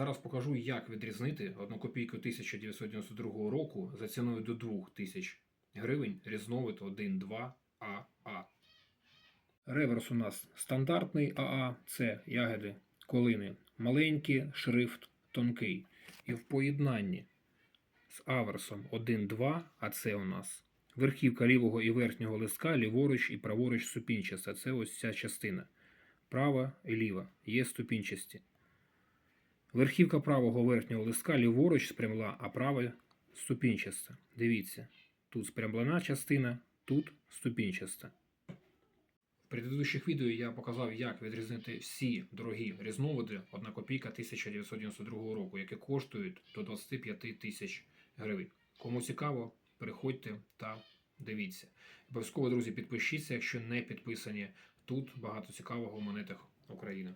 Зараз покажу, як відрізнити одну копійку 1992 року за ціною до 2000 гривень різновид 1,2 АА. Реверс у нас стандартний АА, це ягоди колини маленькі, шрифт тонкий. І в поєднанні з аверсом 1,2, а це у нас верхівка лівого і верхнього листка, ліворуч і праворуч ступінчаста. Це ось ця частина. Права і ліва є ступінчасті. Верхівка правого верхнього листка ліворуч спрямла, а права ступінчаста. Дивіться, тут спрямлена частина, тут ступінчаста. В предыдущих відео я показав, як відрізнити всі дорогі різновиди 1 копійка 1992 року, які коштують до 25 тисяч гривень. Кому цікаво, переходьте та дивіться. Обов'язково, друзі, підпишіться, якщо не підписані. Тут багато цікавого в монетах України.